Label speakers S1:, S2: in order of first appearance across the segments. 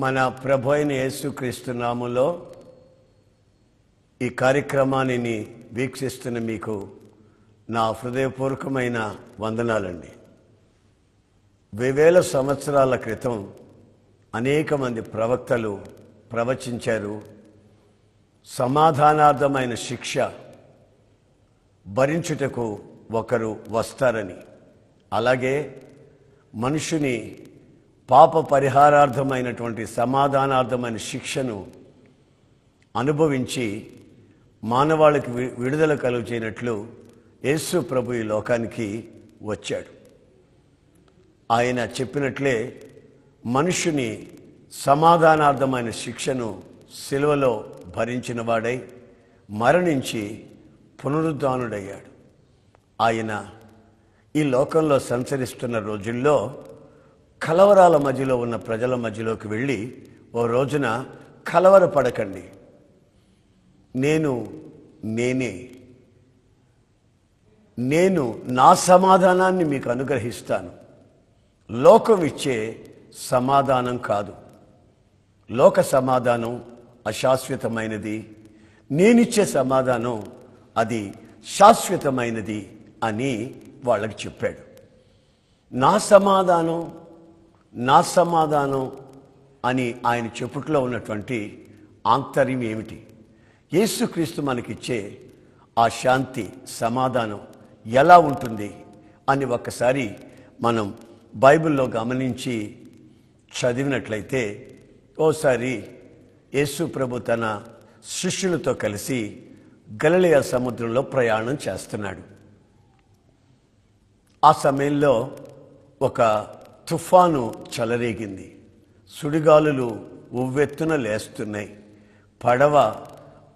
S1: మన ప్రభు అయిన యేసుక్రీస్తునాములో ఈ కార్యక్రమాన్ని వీక్షిస్తున్న మీకు నా హృదయపూర్వకమైన వందనాలండి. వేవేల సంవత్సరాల క్రితం అనేక మంది ప్రవక్తలు ప్రవచించారు సమాధానార్థమైన శిక్ష భరించుటకు ఒకరు వస్తారని. అలాగే మనుషుని పాప పరిహారార్థమైనటువంటి సమాధానార్థమైన శిక్షను అనుభవించి మానవాళికి వి- విడుదల కలుగుచేయనట్లు యేసు ప్రభు ఈ లోకానికి వచ్చాడు. ఆయన చెప్పినట్లే మనుషుని సమాధానార్థమైన శిక్షను సిలువలో భరించిన వాడై మరణించి పునరుద్ధానుడయ్యాడు. ఆయన ఈ లోకంలో సంచరిస్తున్న రోజుల్లో కలవరాల మధ్యలో ఉన్న ప్రజల మధ్యలోకి వెళ్ళి ఓ రోజున కలవరపడకండి. నేను నేనే. నేను నా సమాధానాన్ని మీకు అనుగ్రహిస్తాను. లోకం ఇచ్చే సమాధానం కాదు. లోక సమాధానం అశాశ్వతమైనది. నేనిచ్చే సమాధానం అది శాశ్వతమైనది అని వాళ్ళకి చెప్పాడు. నా సమాధానం నా సమాధానం అని ఆయన చెప్పుట్లో ఉన్నటువంటి ఆంతర్యం ఏమిటి? యేసుక్రీస్తు మనకిచ్చే ఆ శాంతి సమాధానం ఎలా ఉంటుంది అని ఒక్కసారి మనం బైబిల్లో గమనించి చదివినట్లయితే ఓసారి యేసు ప్రభు తన శిష్యులతో కలిసి గలలియా సముద్రంలో ప్రయాణం చేస్తున్నాడు. ఆ సమయంలో ఒక తుఫాను చెలరేగింది. సుడిగాలులు ఉవ్వెత్తున లేస్తున్నాయి. పడవ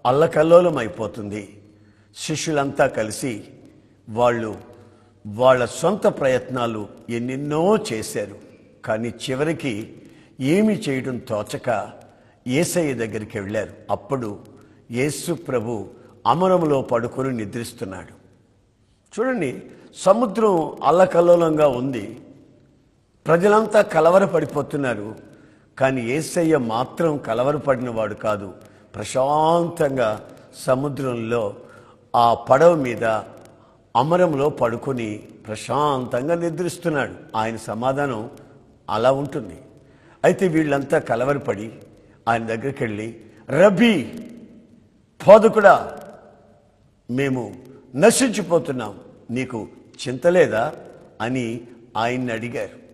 S1: అల్లకల్లోలం అయిపోతుంది శిష్యులంతా కలిసి వాళ్ళు వాళ్ళ సొంత ప్రయత్నాలు ఎన్నెన్నో చేశారు. కానీ చివరికి ఏమి చేయడం తోచక ఏసయ్య దగ్గరికి వెళ్ళారు. అప్పుడు యేసు ప్రభు అమరములో పడుకొని నిద్రిస్తున్నాడు. చూడండి సముద్రం అల్లకల్లోలంగా ఉంది. ప్రజలంతా కలవరపడిపోతున్నారు. కానీ ఏసయ్య మాత్రం కలవరపడినవాడు కాదు. ప్రశాంతంగా సముద్రంలో ఆ పడవ మీద అమరంలో పడుకొని ప్రశాంతంగా నిద్రిస్తున్నాడు. ఆయన సమాధానం అలా ఉంటుంది. అయితే వీళ్ళంతా కలవరపడి ఆయన దగ్గరికి వెళ్ళి రబీ పోదకుడా మేము నశించిపోతున్నాం. నీకు చింత లేదా? అని ఆయన్ని అడిగారు.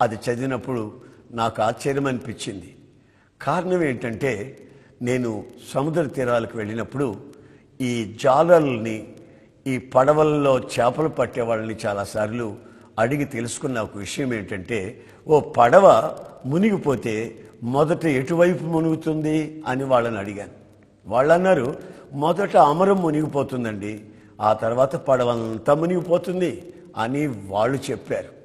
S1: అది చదివినప్పుడు నాకు ఆశ్చర్యం అనిపించింది కారణం ఏంటంటే నేను సముద్ర తీరాలకు వెళ్ళినప్పుడు ఈ జాలర్లని ఈ పడవల్లో చేపలు పట్టే వాళ్ళని చాలాసార్లు అడిగి తెలుసుకున్న ఒక విషయం ఏంటంటే ఓ పడవ మునిగిపోతే మొదట ఎటువైపు మునుగుతుంది అని వాళ్ళని అడిగాను. వాళ్ళు అన్నారు మొదట అమరం మునిగిపోతుందండి ఆ తర్వాత పడవంతా మునిగిపోతుంది అని వాళ్ళు చెప్పారు.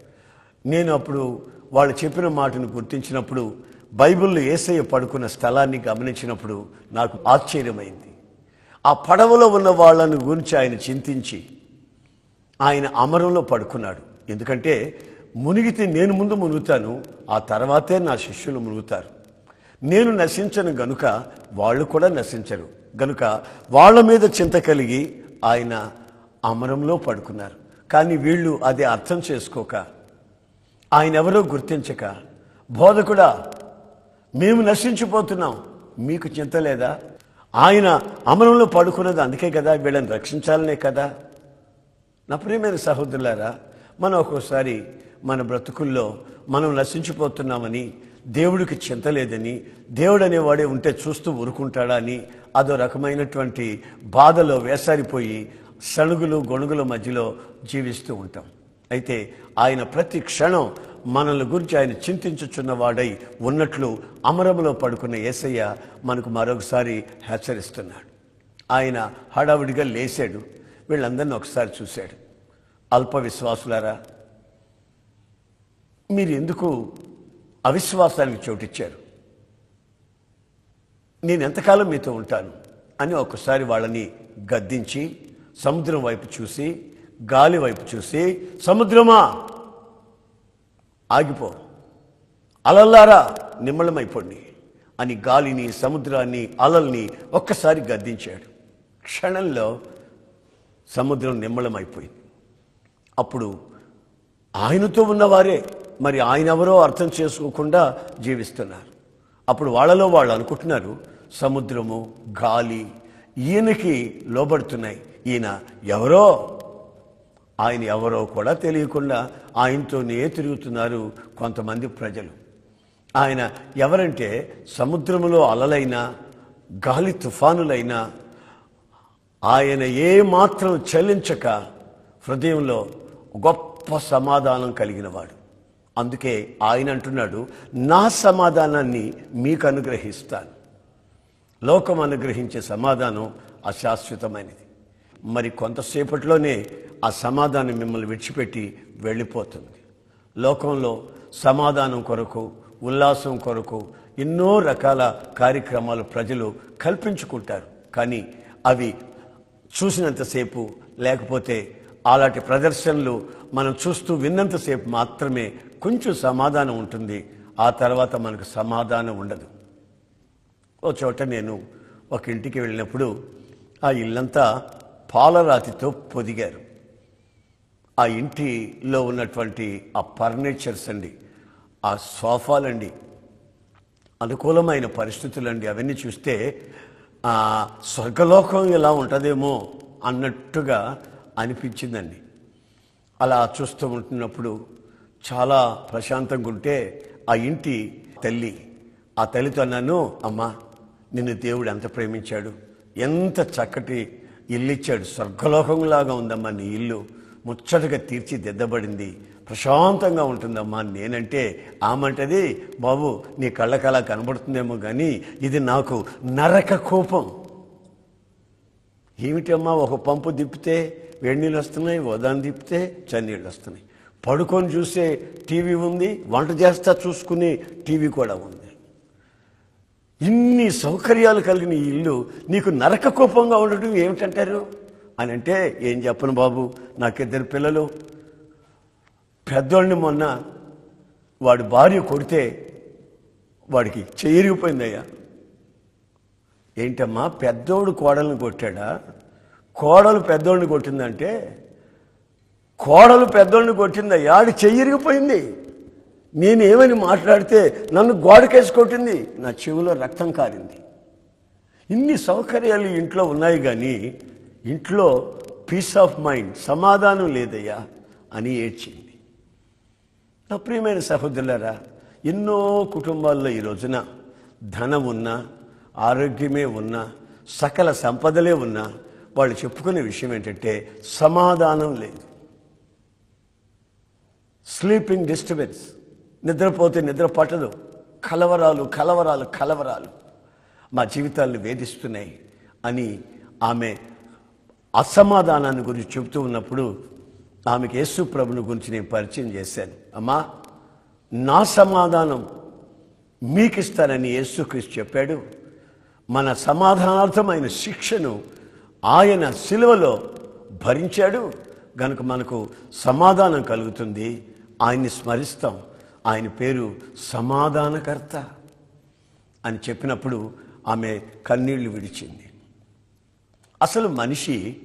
S1: నేను అప్పుడు వాళ్ళు చెప్పిన మాటను గుర్తించినప్పుడు బైబిల్లో ఏసయ్య పడుకున్న స్థలాన్ని గమనించినప్పుడు నాకు ఆశ్చర్యమైంది. ఆ పడవలో ఉన్న వాళ్ళను గురించి ఆయన చింతించి ఆయన అమరంలో పడుకున్నాడు. ఎందుకంటే మునిగితే నేను ముందు మునుగుతాను ఆ తర్వాతే నా శిష్యులు మునుగుతారు. నేను నశించను గనుక వాళ్ళు కూడా నశించరు. గనుక వాళ్ళ మీద చింత కలిగి ఆయన అమరంలో పడుకున్నారు. కానీ వీళ్ళు అది అర్థం చేసుకోక ఆయన ఎవరో గుర్తించక బోధకుడా మేము నశించిపోతున్నాం. మీకు చింత లేదా? ఆయన అమరంలో పడుకున్నది అందుకే కదా వీళ్ళని రక్షించాలనే కదా. నా ప్రియమైన సహోదరులారా మనం ఒక్కోసారి మన బ్రతుకుల్లో మనం నశించిపోతున్నామని దేవుడికి చింత లేదని దేవుడు అనేవాడే ఉంటే చూస్తూ ఊరుకుంటాడా అని అదో రకమైనటువంటి బాధలో వేసారిపోయి సణుగులు గొణుగుల మధ్యలో జీవిస్తూ ఉంటాం. అయితే ఆయన ప్రతి క్షణం మనల్ని గురించి ఆయన చింతించుచున్న వాడై ఉన్నట్లు అమరములో పడుకున్న యేసయ్య మనకు మరొకసారి హెచ్చరిస్తున్నాడు. ఆయన హడావుడిగా లేచాడు వీళ్ళందరినీ ఒకసారి చూశాడు. అల్ప విశ్వాసులారా మీరు ఎందుకు అవిశ్వాసానికి చోటిచ్చారు? నేను ఎంతకాలం మీతో ఉంటాను అని ఒకసారి వాళ్ళని గద్దించి సముద్రం వైపు చూసి గాలి వైపు చూసి సముద్రమా? ఆగిపో. అలల్లారా నిమ్మళమైపోండి అని గాలిని సముద్రాన్ని అలల్ని ఒక్కసారి గద్దించాడు. క్షణంలో సముద్రం నిమ్మళమైపోయింది అప్పుడు ఆయనతో ఉన్నవారే మరి ఆయన ఎవరో అర్థం చేసుకోకుండా జీవిస్తున్నారు. అప్పుడు వాళ్ళలో వాళ్ళు అనుకుంటున్నారు సముద్రము గాలి ఈయనకి లోబడుతున్నాయి. ఈయన ఎవరో ఆయన ఎవరో కూడా తెలియకుండా ఆయనతోనే తిరుగుతున్నారు కొంతమంది ప్రజలు. ఆయన ఎవరంటే సముద్రములో అలలైనా గాలి తుఫానులైనా ఆయన ఏ మాత్రం చలించక హృదయంలో గొప్ప సమాధానం కలిగినవాడు. అందుకే ఆయన అంటున్నాడు నా సమాధానాన్ని మీకు అనుగ్రహిస్తాను. లోకం అనుగ్రహించే సమాధానం అశాశ్వతమైనది. మరి కొంతసేపట్లోనే ఆ సమాధానం మిమ్మల్ని విడిచిపెట్టి వెళ్ళిపోతుంది. లోకంలో సమాధానం కొరకు ఉల్లాసం కొరకు ఎన్నో రకాల కార్యక్రమాలు ప్రజలు కల్పించుకుంటారు. కానీ అవి చూసినంతసేపు లేకపోతే అలాంటి ప్రదర్శనలు మనం చూస్తూ విన్నంతసేపు మాత్రమే కొంచెం సమాధానం ఉంటుంది. ఆ తర్వాత మనకు సమాధానం ఉండదు. ఓ చోట నేను ఒక ఇంటికి వెళ్ళినప్పుడు ఆ ఇల్లంతా పాలరాతితో పొదిగారు. ఆ ఇంటిలో ఉన్నటువంటి ఆ ఫర్నిచర్స్ అండి ఆ సోఫాలండి అనుకూలమైన పరిస్థితులండి. అవన్నీ చూస్తే ఆ స్వర్గలోకం ఎలా ఉంటుందేమో అన్నట్టుగా అనిపించిందండి. అలా చూస్తూ ఉంటున్నప్పుడు చాలా ప్రశాంతంగా ఉంటే ఆ ఇంటి తల్లి ఆ తల్లితో నన్ను అమ్మా నిన్ను దేవుడు ఎంత ప్రేమించాడు ఎంత చక్కటి ఇల్లు ఇచ్చాడు స్వర్గలోకంలాగా ఉందమ్మా నీ ఇల్లు. ముచ్చటగా తీర్చిదిద్దబడింది. ప్రశాంతంగా ఉంటుందమ్మా. నేనంటే ఆమంటది బాబు నీ కళ్ళకలా కనబడుతుందేమో కానీ ఇది నాకు నరక కోపం. ఏమిటమ్మా ఒక పంపు తిప్పితే వేడి నీళ్ళు వస్తున్నాయి ఉదాన్ని తిప్పితే చన్నీళ్ళు వస్తున్నాయి. పడుకొని చూసే టీవీ ఉంది వంట చేస్తా చూసుకునే టీవీ కూడా ఉంది. ఇన్ని సౌకర్యాలు కలిగిన ఈ ఇల్లు నీకు నరక కోపంగా ఉండటం ఏమిటంటారు? అని అంటే ఏం చెప్పను బాబు నాకిద్దరు పిల్లలు. పెద్దోళ్ళని మొన్న వాడి భార్య కొడితే వాడికి చేరిగిపోయిందయ్యా ఏంటమ్మా పెద్దోడు కోడల్ని కొట్టాడా? కోడలు పెద్దోడిని కొట్టిందంటే కోడలు పెద్దోడిని కొట్టిందయ్యా ఆడు చెయ్యిరిగిపోయింది నేనేమని మాట్లాడితే నన్ను గోడకేసి కొట్టింది? నా చెవిలో రక్తం కారింది. ఇన్ని సౌకర్యాలు ఇంట్లో ఉన్నాయి కానీ ఇంట్లో పీస్ ఆఫ్ మైండ్ సమాధానం లేదయ్యా అని ఏడ్చింది. నా ప్రియమైన సహోదరులరా ఎన్నో కుటుంబాల్లో ఈ రోజున ధనం ఉన్నా ఆరోగ్యమే ఉన్నా సకల సంపదలే ఉన్నా వాళ్ళు చెప్పుకునే విషయం ఏంటంటే సమాధానం లేదు. స్లీపింగ్ డిస్టర్బెన్స్ నిద్రపోతే నిద్ర పట్టదు కలవరాలు కలవరాలు కలవరాలు. మా జీవితాలను వేధిస్తున్నాయి అని ఆమె అసమాధానాన్ని గురించి చెబుతూ ఉన్నప్పుడు ఆమెకి యేసు ప్రభుని గురించి నేను పరిచయం చేశాను. అమ్మా నా సమాధానం మీకు ఇస్తానని యేసుక్రీస్తు చెప్పాడు. మన సమాధానార్థమైన శిక్షను ఆయన సిలువలో భరించాడు. గనుక మనకు సమాధానం కలుగుతుంది. ఆయన్ని స్మరిస్తాం. ఆయన పేరు సమాధానకర్త అని చెప్పినప్పుడు ఆమె కన్నీళ్ళు విడిచింది. అసలు మనిషి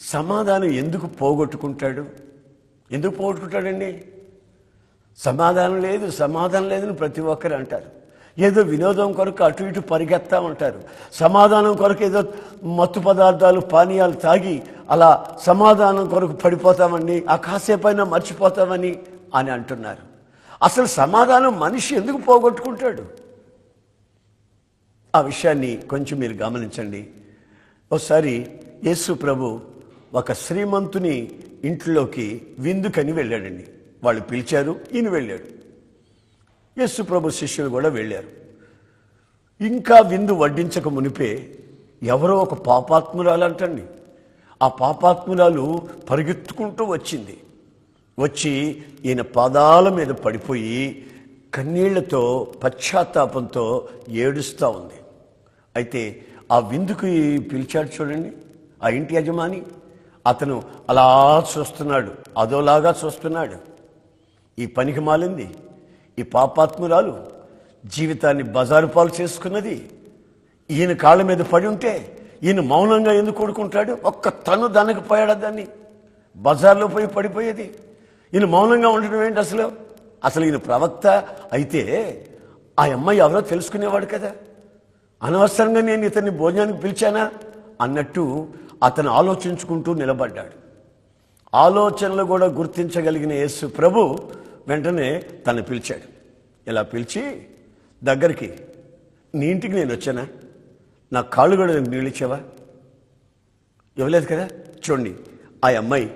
S1: సమాధానం ఎందుకు పోగొట్టుకుంటాడు? ఎందుకు పోగొట్టుకుంటాడండి? సమాధానం లేదు సమాధానం లేదని ప్రతి ఒక్కరు అంటారు. ఏదో వినోదం కొరకు అటు ఇటు పరిగెత్తా ఉంటారు. సమాధానం కొరకు ఏదో మత్తు పదార్థాలు పానీయాలు తాగి అలా సమాధానం కొరకు పడిపోతామని ఆ కాసేపైనా మర్చిపోతామని అని అంటున్నారు. అసలు సమాధానం మనిషి ఎందుకు పోగొట్టుకుంటాడు? ఆ విషయాన్ని కొంచెం మీరు గమనించండి. ఒకసారి యేసు ప్రభు ఒక శ్రీమంతుని ఇంట్లోకి విందుకని వెళ్ళాడండి. వాళ్ళు పిలిచారు ఈయన వెళ్ళాడు. యేసు ప్రభు శిష్యులు కూడా వెళ్ళారు. ఇంకా విందు వడ్డించక మునిపే ఎవరో ఒక పాపాత్మురాలు అంటండి. ఆ పాపాత్మురాలు పరిగెత్తుకుంటూ వచ్చింది. వచ్చి ఈయన పాదాల మీద పడిపోయి కన్నీళ్ళతో పశ్చాత్తాపంతో ఏడుస్తూ ఉంది. అయితే ఆ విందుకు పిలిచాడు చూడండి ఆ ఇంటి యజమాని. అతను అలా చూస్తున్నాడు అదోలాగా చూస్తున్నాడు. ఈ పనికి మాలింది ఈ పాపాత్మురాలు జీవితాన్ని బజారు పాలు చేసుకున్నది. ఈయన కాళ్ళ మీద పడి ఉంటే ఈయన మౌనంగా ఎందుకు కొడుకుంటాడు ఒక్క తను దానికి పోయాడా దాన్ని? బజార్లో పోయి పడిపోయేది. ఈయన మౌనంగా ఉండడం ఏంటి అసలు? అసలు ఈయన ప్రవక్త అయితే ఆ అమ్మాయి ఎవరో తెలుసుకునేవాడు కదా. అనవసరంగా నేను ఇతన్ని భోజనానికి పిలిచానా? అన్నట్టు అతను ఆలోచించుకుంటూ నిలబడ్డాడు. ఆలోచనలు కూడా గుర్తించగలిగిన యేసు ప్రభు వెంటనే తను పిలిచాడు. ఇలా పిలిచి దగ్గరికి నీ ఇంటికి నేను వచ్చానా? నా కాళ్ళు కూడా నీళ్ళు ఇచ్చావా? ఇవ్వలేదు కదా. చూడండి ఆ అమ్మాయి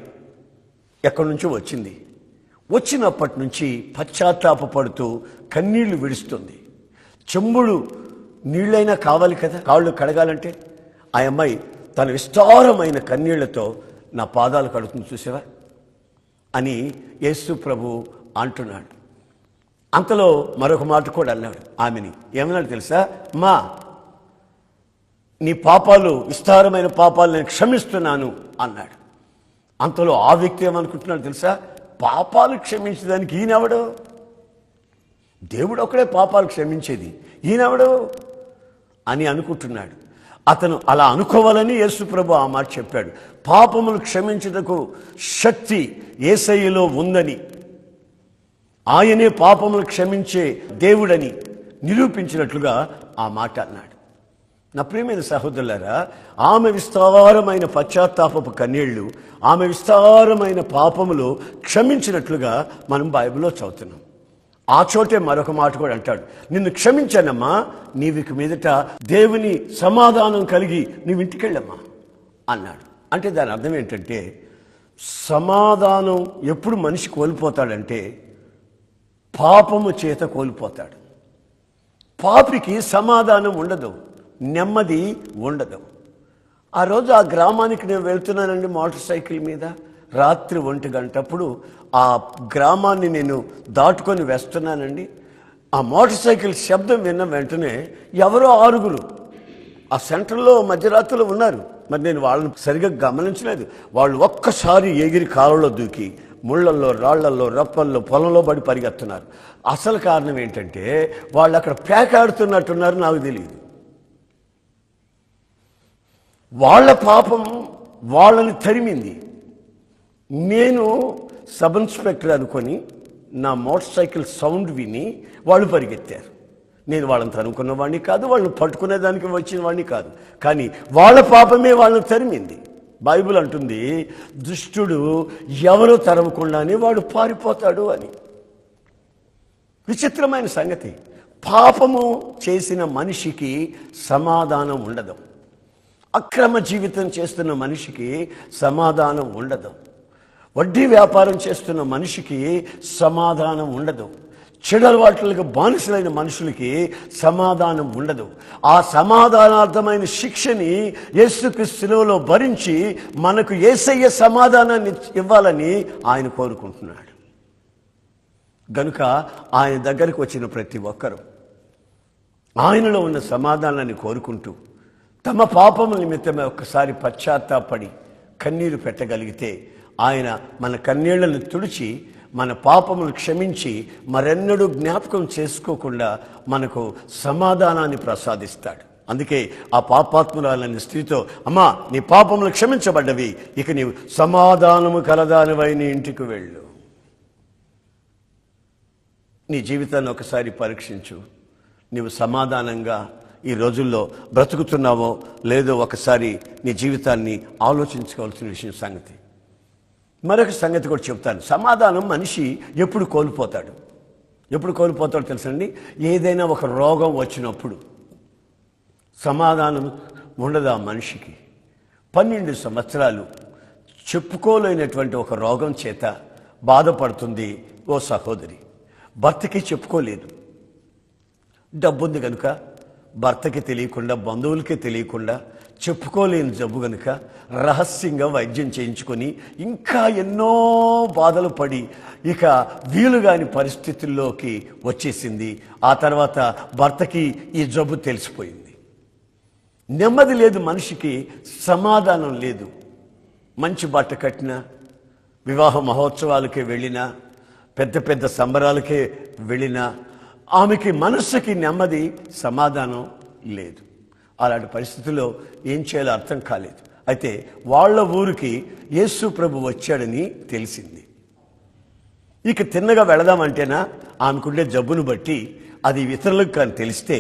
S1: ఎక్కడి నుంచో వచ్చింది. వచ్చినప్పటి నుంచి పశ్చాత్తాపపడుతూ కన్నీళ్ళు విడుస్తుంది. చెంబుడు నీళ్ళైనా కావాలి కదా? కాళ్ళు కడగాలంటే? ఆ అమ్మాయి తన విస్తారమైన కన్నీళ్ళతో నా పాదాలు కడుతుంది చూసావా? అని యేసు ప్రభు అంటున్నాడు. అంతలో మరొక మాట కూడా అన్నాడు ఆమెని. ఏమన్నాడు తెలుసా? మా నీ పాపాలు విస్తారమైన పాపాలు నేను క్షమిస్తున్నాను అన్నాడు. అంతలో ఆ వ్యక్తి ఏమనుకుంటున్నాడు తెలుసా? పాపాలు క్షమించడానికి ఈయనెవడు? దేవుడు ఒకడే పాపాలు క్షమించేది. ఈయనెవడు? అని అనుకుంటున్నాడు. అతను అలా అనుకోవాలని యేసుప్రభు ఆ మాట చెప్పాడు. పాపములు క్షమించుటకు శక్తి ఏసయ్యలో ఉందని ఆయనే పాపములు క్షమించే దేవుడని నిరూపించినట్లుగా ఆ మాట అన్నాడు. నా ప్రియమైన సహోదరులారా ఆమె విస్తారమైన పశ్చాత్తాపపు కన్నీళ్ళు ఆమె విస్తారమైన పాపములు క్షమించినట్లుగా మనం బైబిల్లో చదువుతున్నాం. ఆ చోటే మరొక మాట కూడా అంటాడు. నిన్ను క్షమించానమ్మా నీవిక మీదట దేవుని సమాధానం కలిగి నీవు ఇంటికెళ్ళమ్మా అన్నాడు. అంటే దాని అర్థం ఏంటంటే సమాధానం ఎప్పుడు మనిషి కోల్పోతాడంటే పాపము చేత కోల్పోతాడు. పాపికి సమాధానం ఉండదు. నెమ్మది ఉండదు. ఆ రోజు ఆ గ్రామానికి నేను వెళ్తున్నానండి మోటార్ సైకిల్ మీద. రాత్రి ఒంటి గంటప్పుడు ఆ గ్రామాన్ని నేను దాటుకొని వేస్తున్నానండి. ఆ మోటార్ సైకిల్ శబ్దం విన్న వెంటనే ఎవరో ఆరుగురు ఆ సెంటర్లో మధ్యరాత్రిలో ఉన్నారు. మరి నేను వాళ్ళని సరిగ్గా గమనించలేదు. వాళ్ళు ఒక్కసారి ఎగిరి కాలంలో దూకి ముళ్ళల్లో రాళ్ళల్లో రప్పల్లో పొలంలో పడి పరిగెత్తున్నారు. అసలు కారణం ఏంటంటే వాళ్ళు అక్కడ పేకాడుతున్నట్టున్నారు నాకు తెలియదు. వాళ్ళ పాపం వాళ్ళని తరిమింది. నేను సబ్ ఇన్స్పెక్టర్ అనుకొని నా మోటార్ సైకిల్ సౌండ్ విని వాళ్ళు పరిగెత్తారు. నేను వాళ్ళని తనుకున్న వాడిని కాదు వాళ్ళని పట్టుకునేదానికి వచ్చిన వాడిని కాదు. కానీ వాళ్ళ పాపమే వాళ్ళని తరిమింది. బైబిల్ అంటుంది దుష్టుడు ఎవరో తరవకుండానే వాడు పారిపోతాడు అని. విచిత్రమైన సంగతి. పాపము చేసిన మనిషికి సమాధానం ఉండదు. అక్రమ జీవితం చేస్తున్న మనిషికి సమాధానం ఉండదు. వడ్డీ వ్యాపారం చేస్తున్న మనిషికి సమాధానం ఉండదు. చెడలవాట్లకు బానిసలైన మనుషులకి సమాధానం ఉండదు. ఆ సమాధానార్థమైన శిక్షని యేసుక్రీస్తులో భరించి మనకు ఏసయ్య సమాధానాన్ని ఇవ్వాలని ఆయన కోరుకుంటున్నాడు. గనుక ఆయన దగ్గరకు వచ్చిన ప్రతి ఒక్కరూ ఆయనలో ఉన్న సమాధానాన్ని కోరుకుంటూ తమ పాపముల నిమిత్తమే ఒక్కసారి పశ్చాత్తాపడి కన్నీరు పెట్టగలిగితే ఆయన మన కన్నీళ్ళను తుడిచి మన పాపములు క్షమించి మరెన్నడూ జ్ఞాపకం చేసుకోకుండా మనకు సమాధానాన్ని ప్రసాదిస్తాడు. అందుకే ఆ పాపాత్మురాలని స్త్రీతో అమ్మా నీ పాపములు క్షమించబడ్డవి ఇక నీవు సమాధానము కలదానివై నీ ఇంటికి వెళ్ళు. నీ జీవితాన్ని ఒకసారి పరీక్షించు. నీవు సమాధానంగా ఈ రోజుల్లో బ్రతుకుతున్నావో లేదో ఒకసారి నీ జీవితాన్ని ఆలోచించుకోవాల్సిన విషయం సంగతి. మరొక సంగతి కూడా చెప్తాను. సమాధానం మనిషి ఎప్పుడు కోల్పోతాడు. ఎప్పుడు కోల్పోతాడో తెలుసండి? ఏదైనా ఒక రోగం వచ్చినప్పుడు. సమాధానం ఉండదు ఆ మనిషికి. పన్నెండు సంవత్సరాలు చెప్పుకోలేనటువంటి ఒక రోగం చేత బాధపడుతుంది ఓ సహోదరి. భర్తకి చెప్పుకోలేదు. డబ్బుంది కనుక భర్తకి తెలియకుండా బంధువులకి తెలియకుండా చెప్పుకోలేని జబ్బు కనుక రహస్యంగా వైద్యం చేయించుకొని ఇంకా ఎన్నో బాధలు పడి ఇక వీలు కాని పరిస్థితుల్లోకి వచ్చేసింది. ఆ తర్వాత భర్తకి ఈ జబ్బు తెలిసిపోయింది. నెమ్మది లేదు మనిషికి సమాధానం లేదు. మంచి బట్ట కట్టిన వివాహ మహోత్సవాలకే వెళ్ళినా పెద్ద పెద్ద సంబరాలకే వెళ్ళినా ఆమెకి మనస్సుకి నెమ్మది సమాధానం లేదు. అలాంటి పరిస్థితుల్లో ఏం చేయాలో అర్థం కాలేదు. అయితే వాళ్ళ ఊరికి యేసు ప్రభు వచ్చాడని తెలిసింది. ఇక తిన్నగా వెళదామంటేనా ఆమెకుండే జబ్బును బట్టి అది ఇతరులకు కానీ తెలిస్తే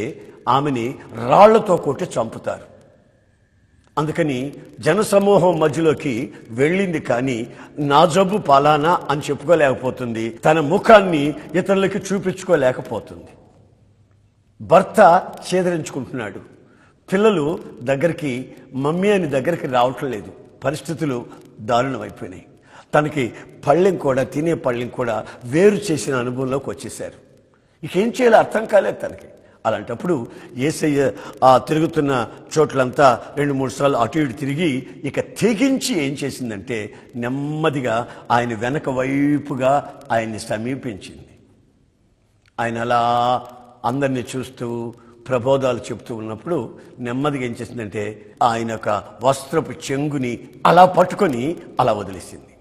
S1: ఆమెని రాళ్ళతో కొట్టి చంపుతారు. అందుకని జనసమూహం మధ్యలోకి వెళ్ళింది కానీ నా జబ్బు పలానా అని చెప్పుకోలేకపోతుంది. తన ముఖాన్ని ఇతరులకి చూపించుకోలేకపోతుంది. భర్త చేదరించుకుంటున్నాడు. పిల్లలు దగ్గరికి మమ్మీ అని దగ్గరికి రావటం లేదు. పరిస్థితులు దారుణమైపోయినాయి. తనకి పళ్ళెం కూడా తినే పళ్ళెం కూడా వేరు చేసిన అనుభవంలోకి వచ్చేసారు ఇక ఏం చేయాలో అర్థం కాలేదు తనకి. అలాంటప్పుడు ఏసయ్య ఆ తిరుగుతున్న చోట్లంతా రెండు మూడు సార్లు అటు ఇటు తిరిగి ఇక తెగించి ఏం చేసిందంటే నెమ్మదిగా ఆయన వెనక వైపుగా ఆయన్ని సమీపించింది. ఆయన అలా అందరినీ చూస్తూ ప్రబోధాలు చెప్తూ ఉన్నప్పుడు నెమ్మదిగా ఏం చేసిందంటే ఆయన యొక్క వస్త్రపు చెంగుని అలా పట్టుకొని అలా వదిలేసింది.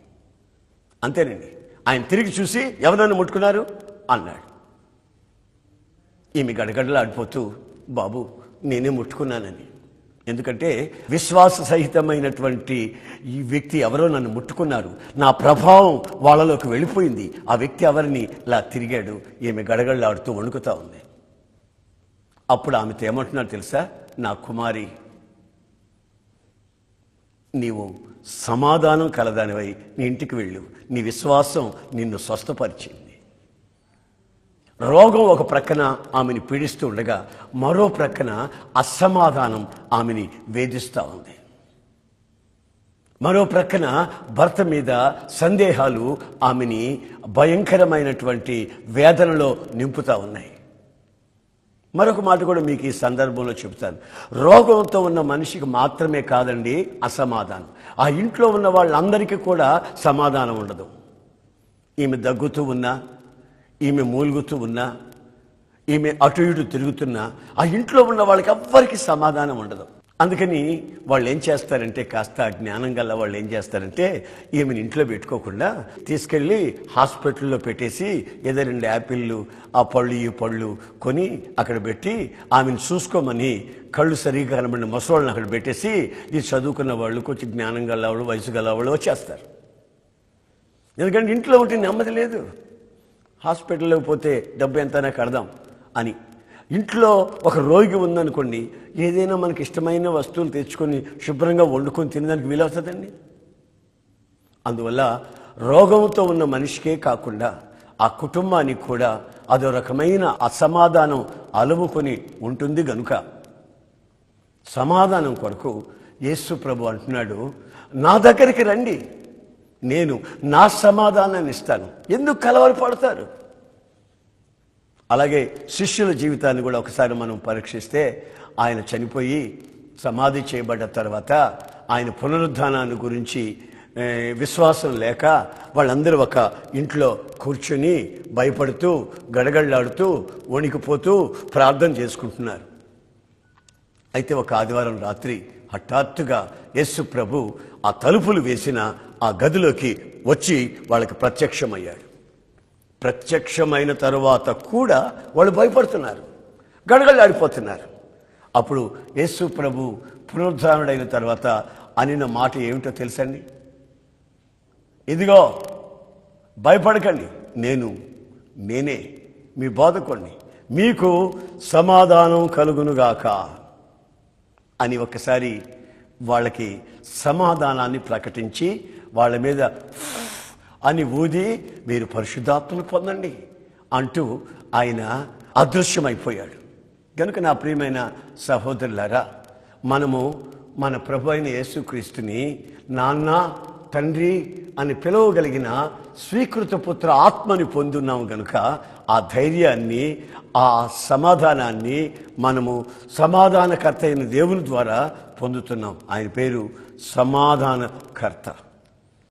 S1: అంతేనండి. ఆయన తిరిగి చూసి ఎవరన్నా ముట్టుకున్నారు? అన్నాడు. ఈమె గడగడలాడిపోతూ బాబు నేనే ముట్టుకున్నానని. ఎందుకంటే విశ్వాస సహితమైనటువంటి ఈ వ్యక్తి ఎవరో నన్ను ముట్టుకున్నారు. నా ప్రభావం వాళ్ళలోకి వెళ్ళిపోయింది. ఆ వ్యక్తి ఎవరిని? ఇలా తిరిగాడు. ఈమె గడగడలాడుతూ వణుకుతా ఉంది. అప్పుడు ఆమెతో ఏమంటున్నారు తెలుసా? నా కుమారి నీవు సమాధానం కలదానివై నీ ఇంటికి వెళ్ళు. నీ విశ్వాసం నిన్ను స్వస్థపరిచింది. రోగం ఒక ప్రక్కన ఆమెని పీడిస్తూ ఉండగా మరో ప్రక్కన అసమాధానం ఆమెని వేధిస్తూ ఉంది. మరో ప్రక్కన భర్త మీద సందేహాలు ఆమెని భయంకరమైనటువంటి వేదనలో నింపుతూ ఉన్నాయి. మరొక మాట కూడా మీకు ఈ సందర్భంలో చెబుతాను. రోగంతో ఉన్న మనిషికి మాత్రమే కాదండి అసమాధానం. ఆ ఇంట్లో ఉన్న వాళ్ళందరికీ కూడా సమాధానం ఉండదు. ఈమె దగ్గుతూ ఉన్నా ఈమె మూలుగుతూ ఉన్నా ఈమె అటు ఇటు తిరుగుతున్నా ఆ ఇంట్లో ఉన్న వాళ్ళకి ఎవ్వరికి సమాధానం ఉండదు. అందుకని వాళ్ళు ఏం చేస్తారంటే కాస్త జ్ఞానం గల వాళ్ళు ఏం చేస్తారంటే ఈమెను ఇంట్లో పెట్టుకోకుండా తీసుకెళ్ళి హాస్పిటల్లో పెట్టేసి ఏదో రెండు యాపిళ్ళు ఆ పళ్ళు ఈ పళ్ళు కొని అక్కడ పెట్టి ఆమెను చూసుకోమని కళ్ళు సరిగా కనబడిన ముసలోళ్ళని అక్కడ పెట్టేసి ఇది చదువుకున్న వాళ్ళు కొంచెం జ్ఞానం గల వాళ్ళు వయసు గల వాళ్ళు వచ్చేస్తారు. ఎందుకంటే ఇంట్లో ఉంటే నెమ్మది లేదు. హాస్పిటల్లోకి పోతే డబ్బు ఎంతైనా కడదాం అని. ఇంట్లో ఒక రోగి ఉందనుకోండి ఏదైనా మనకి ఇష్టమైన వస్తువులు తెచ్చుకొని శుభ్రంగా వండుకొని తినడానికి వీలవుతుందండి? అందువల్ల రోగంతో ఉన్న మనిషికే కాకుండా ఆ కుటుంబానికి కూడా అదో రకమైన అసమాధానం అలుముకొని ఉంటుంది గనుక. సమాధానం కొరకు యేసు ప్రభు అంటున్నాడు నా దగ్గరికి రండి. నేను నా సమాధానాన్ని ఇస్తాను. ఎందుకు కలవలు పడతారు? అలాగే శిష్యుల జీవితాన్ని కూడా ఒకసారి మనం పరీక్షిస్తే ఆయన చనిపోయి సమాధి చేయబడ్డ తర్వాత ఆయన పునరుద్ధానాన్ని గురించి విశ్వాసం లేక వాళ్ళందరూ ఒక ఇంట్లో కూర్చుని భయపడుతూ గడగడలాడుతూ వణికిపోతూ ప్రార్థన చేసుకుంటున్నారు. అయితే ఒక ఆదివారం రాత్రి హఠాత్తుగా యస్సు ప్రభు ఆ తలుపులు వేసిన ఆ గదిలోకి వచ్చి వాళ్ళకి ప్రత్యక్షమయ్యాడు ప్రత్యక్షమైన తరువాత కూడా వాళ్ళు భయపడుతున్నారు. గడగడలాడిపోతున్నారు. అప్పుడు యేసు ప్రభు పునరుద్ధారణుడైన తర్వాత అనిన మాట ఏమిటో తెలుసండి? ఇదిగో భయపడకండి. నేను నేనే మీ బోధకుణ్ణి. మీకు సమాధానం కలుగునుగాక అని ఒకసారి వాళ్ళకి సమాధానాన్ని ప్రకటించి వాళ్ళ మీద అని ఊది మీరు పరిశుద్ధాత్మను పొందండి అంటూ ఆయన అదృశ్యమైపోయాడు. కనుక నా ప్రియమైన సహోదరులారా మనము మన ప్రభు అయిన యేసుక్రీస్తుని నాన్న తండ్రి అని పిలవగలిగిన స్వీకృత పుత్ర ఆత్మని పొందున్నాం గనుక ఆ ధైర్యాన్ని ఆ సమాధానాన్ని మనము సమాధానకర్త అయిన దేవుని ద్వారా పొందుతున్నాం. ఆయన పేరు సమాధానకర్త.